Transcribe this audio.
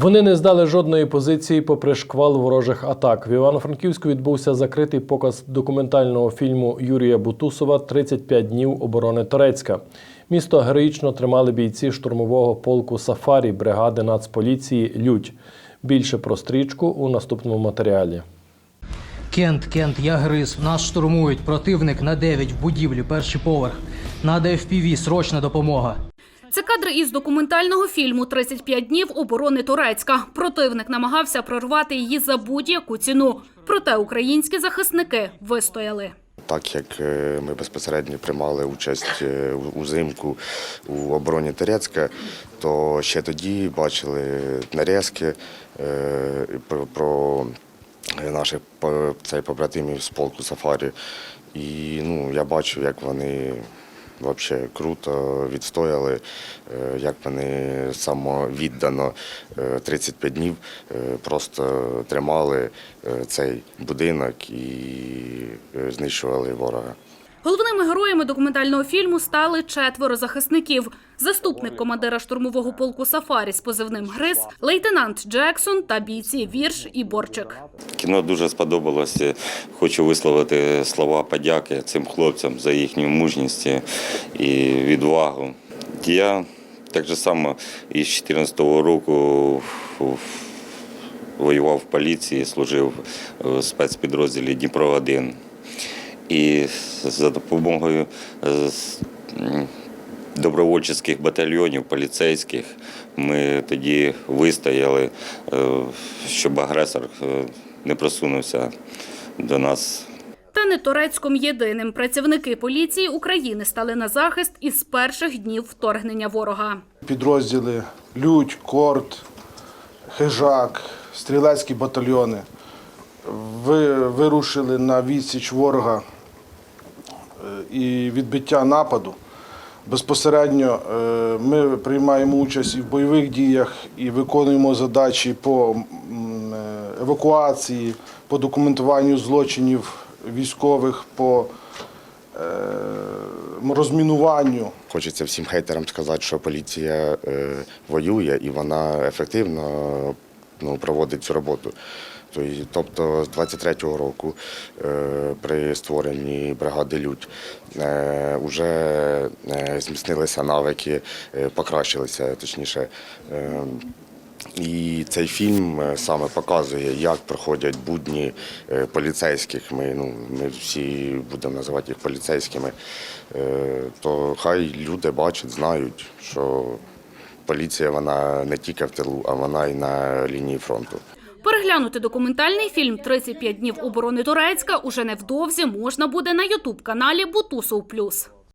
Вони не здали жодної позиції попри шквал ворожих атак. В Івано-Франківську відбувся закритий показ документального фільму Юрія Бутусова «35 днів оборони Торецька. Місто героїчно тримали бійці штурмового полку Сафарі бригади Нацполіції Людь. Більше про стрічку у наступному матеріалі. Кент, Кент, я гриз. Нас штурмують. Противник на 9 в будівлі, перший поверх. Надо FPV, срочна допомога. Це кадри із документального фільму «35 днів оборони Турецька. Противник намагався прорвати її за будь-яку ціну. Проте українські захисники вистояли. Так як е, ми безпосередньо приймали участь е, узимку у обороні Терецька, то ще тоді бачили нарізки е, про, наших цей, побратимів з полку Сафарі. І ну, я бачу, як вони взагалі круто відстояли, е, як вони самовіддано е, 35 днів е, просто тримали е, цей будинок і е, знищували ворога. Головними героями документального фільму стали четверо захисників: заступник командира штурмового полку Сафарі з позивним Гриз, лейтенант Джексон та бійці Вірш і Борчик. Кіно дуже сподобалося. Хочу висловити слова подяки цим хлопцям за їхню мужність і відвагу. Я так же само із 2014 року воював в поліції, служив в спецпідрозділі Дніпро 1 І за допомогою е, добровольчих батальйонів, поліцейських, ми тоді вистояли, е, щоб агресор е, не просунувся до нас Та не турецьком єдиним працівники поліції України стали на захист із перших днів вторгнення ворога. підрозділи Людь, Корт, Хижак, стрілецькі батальйони ви, вирушили на відсіч ворога і відбиття нападу. Безпосередньо е, ми приймаємо участь і в бойових діях, і виконуємо задачі по е, евакуації, по документуванню злочинів військових, по е, розмінуванню. Хочеться всім хейтерам сказати, що поліція воює і вона ефективно ну, проводить цю роботу. То й- Тобто з 23-го року е, при створенні бригади Людь е, вже е, зміцнилися навики, е, покращилися точніше. Е, і цей фільм е, саме показує, як проходять будні е, поліцейських. Ми, ну, ми всі будемо називати їх поліцейськими. Е, То хай люди бачать, знають, що поліція вона не тільки в тилу, а вона і на лінії фронту. Переглянути документальний фільм «35 днів оборони Турецька уже невдовзі можна буде на ютуб каналі Бутусов Плюс.